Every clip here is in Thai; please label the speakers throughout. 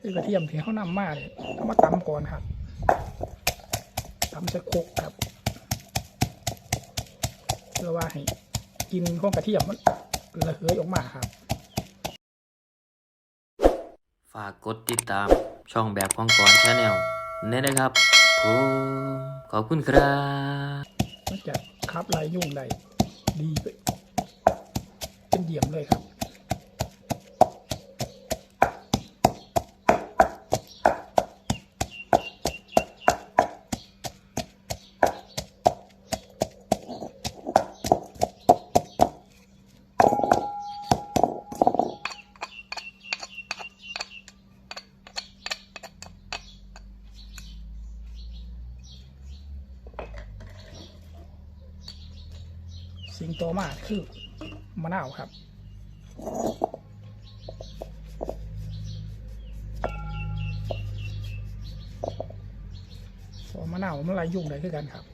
Speaker 1: คือกระเทียมที่เขานำมาเนี่ยเอามาตำก่อนครับตำใส่โครกครับเพื่อว่าให้กินของกระเทียมมันระเหยออกมาครับ
Speaker 2: ฝากกดติดตามช่องแบบของกรชาแนลนี่นะครับผมขอบคุณครับ
Speaker 1: มันจะคับลายยุ่งได้ดีเลยเป็นเยี่ยมเลยครับ สิ่งต่อมาคือมะนาวครับ พอมะนาวมันลายยุ่งได้คือกันครับ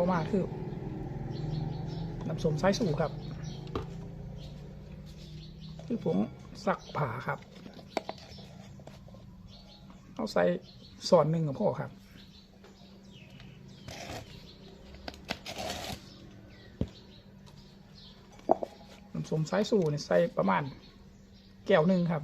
Speaker 1: ต่อมาคือน้ำส้มสายสูครับ คือผมซักผ่าครับเอาใส่ส่วนหนึ่งกับพ่อครับน้ำส้มสายสูเนี่ยใส่ประมาณแก้วหนึ่งครับ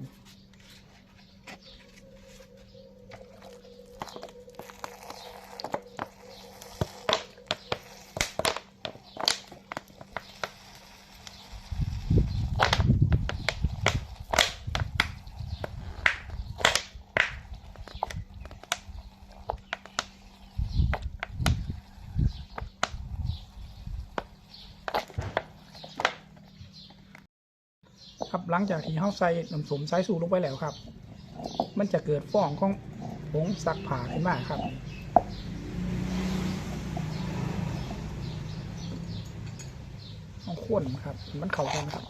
Speaker 1: หลังจากที่เขาใส่น้ำส้มสายสูลงไปแล้วครับ มันจะเกิดฟองของผงซักผ้าขึ้นมาครับเอาข้นครับ มันเข้ากันครับ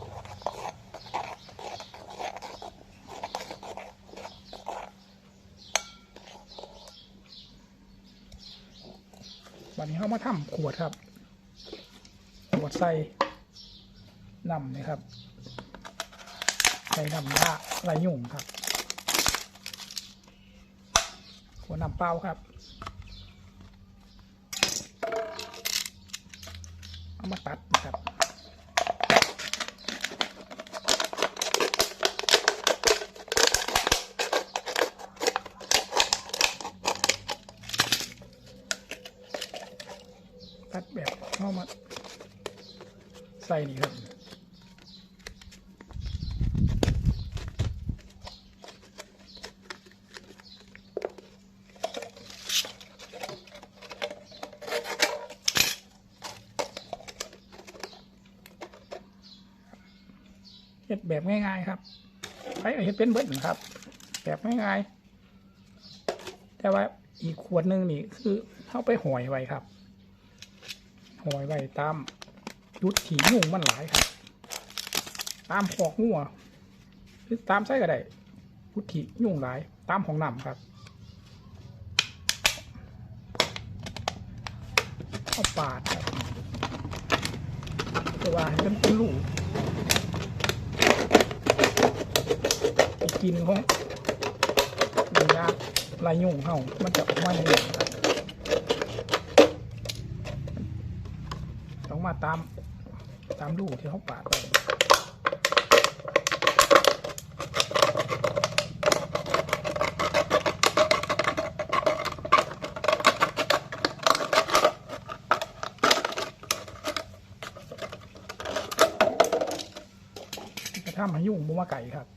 Speaker 1: วันนี้เขามาทำขวดครับ ขวดใส่น้ำนะครับ ใส่น้ำละลายยุ่งครับขวดน้ำเปล่าครับ เอามาตัดนะครับตัดแบบเข้ามาใส่นี่ครับ ฮ็ดแบบง่ายๆครับไปเฮ็ดเป็นเบิดนะครับ แบบง่ายๆแต่ว่าอีกขวดหนึงนี่คือเข้าไปหอยไว้ครับหอยไว้ตามยุดถี่ยุ่งมันหลายครับ ตามขอกหัวหรือตามไส้ก็ได้ยุดถี่ยุ่งหลาย ตามของน้ำครับเอาปาดครับแต่ว่าให้มันเป็นลูก กินของระยะลายยุ่งเห่ามันจะออกมาอย่างนี้ครับต้องมาตามตามลูกที่เขาปาดไปจะทำให้ยุ่งบ่มาไก่ครับ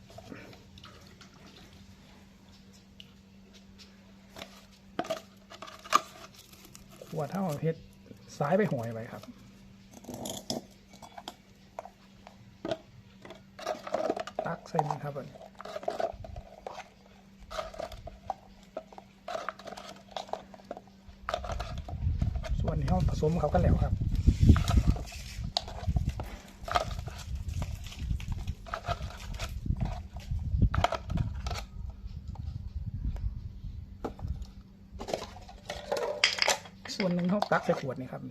Speaker 1: วดเท่าเฮ็ดซ้ายไปหอยไปครับตักใส่นี่ครับอันนี้ส่วนที่เขาผสมเขากันแล้วครับ ส่วนหนึ่งเขาตักใส่ขวดนี่ครับ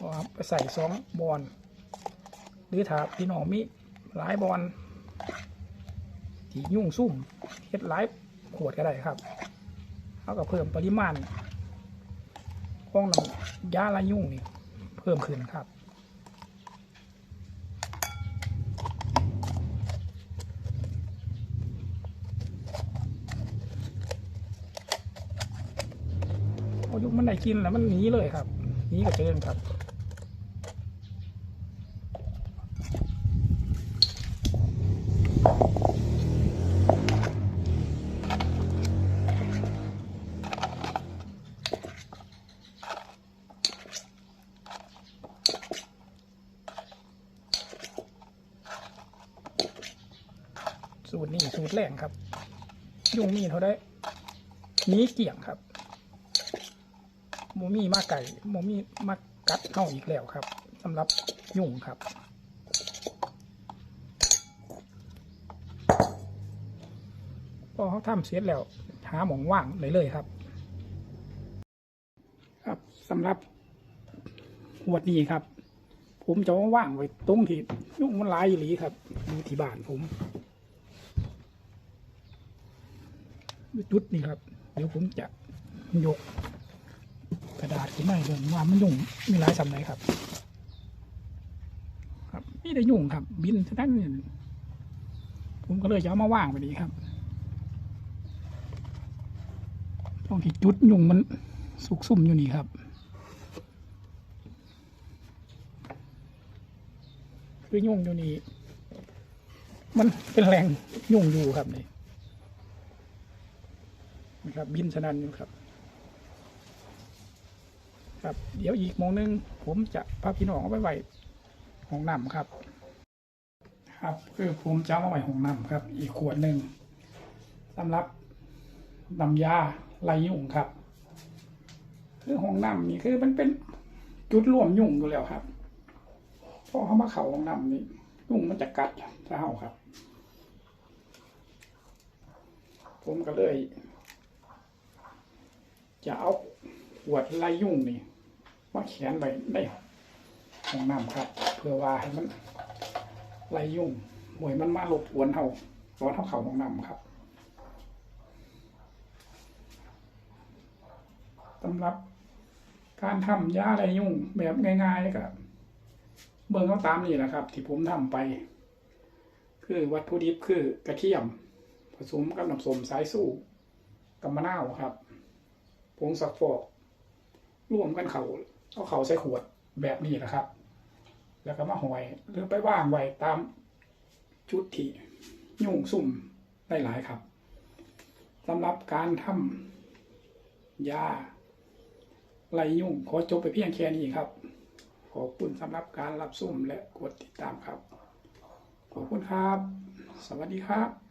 Speaker 1: ก็ไปใส่สองบอลหรือถ้าพี่น้องมีหลายบอลที่ยุ่งซุ่มเฮ็ดหลายขวดก็ได้ครับเขาก็เพิ่มปริมาณของน้ำยาละยุ่งนี่เพิ่มขึ้นครับ พอยุมันได้กินแล้วมันหนีเลยครับหนีกระเจิงครับสูตรนี้สูตรแรงครับ ยุงมีเท่าได้หนีเกี่ยงครับ โมมี่มาไก่โมมี่มากัดเข้าอีกแล้วครับสำหรับยุ่งครับพอเขาทำเสร็จแล้วหาหมองว่างเลยเลยครับ ครับสำหรับหัวดนี้ครับ ผมจะว่างไว้ตรงที่ยุ่งมันลายอีหลีครับอยู่ที่บ้านผมจุดนี้ครับ เดี๋ยวผมจะยก กระดาษขึ้นมาเบิ่งว่ามันยุ่งมีหลายสำไหนครับ ครับนี่ได้ยุ่งครับ บินท่านั้นผมก็เลยจะเอามาว่างไปนี้ครับตรงที่จุดยุ่งมันสุกซุ่มอยู่นี่ครับคือยุ่งอยู่นี่มันเป็นแรงยุ่งอยู่ครับนี่นะครับ บินสนั่นอยู่ครับ ครับ เดี๋ยวอีกโมงหนึง ผมจะพาพี่น้องเอาไปไว้ห้องน้ำครับ ครับคือผมจะเอามาไว้ห้องน้ำครับ อีกขวดหนึ่งสำหรับน้ำยาไล่ยุ่งครับ คือห้องน้ำนี่คือมันเป็นจุดร่วมยุ่งอยู่แล้วครับพอเขามาเข่าห้องน้ำนี่ยุ่งมันจะกัดถ้าเห่าครับ ผมก็เลย จะเอาขวดไล่ยุ่งนี่ มาเขียนไว้ในห้องน้ำครับ เพื่อว่าให้มันไล่ยุ่งหวยมันมารบกวนเฮาตอนเฮาเขาห้องน้ำครับสำหรับการทำยาไล่ยุ่งแบบง่ายๆกับเบิ่งเอาตามนี่แหละครับ ที่ผมทำไป คือวัตถุดิบคือกระเทียม ผสมกับน้ำส้มสายสู้กับมะนาวครับผงซักฟอกร่วมกันเข่า เอาเขาใส่ขวดแบบนี้นะครับ แล้วก็มาหอยหรือไปว่างไว้ตามจุดที่ยุ่งซุ่มได้หลายครับสำหรับการทำยาไล่ยุ่งขอจบไปเพียงแค่นี้ครับ ขอบคุณสำหรับการรับซุ่มและกดติดตามครับ ขอบคุณครับ สวัสดีครับ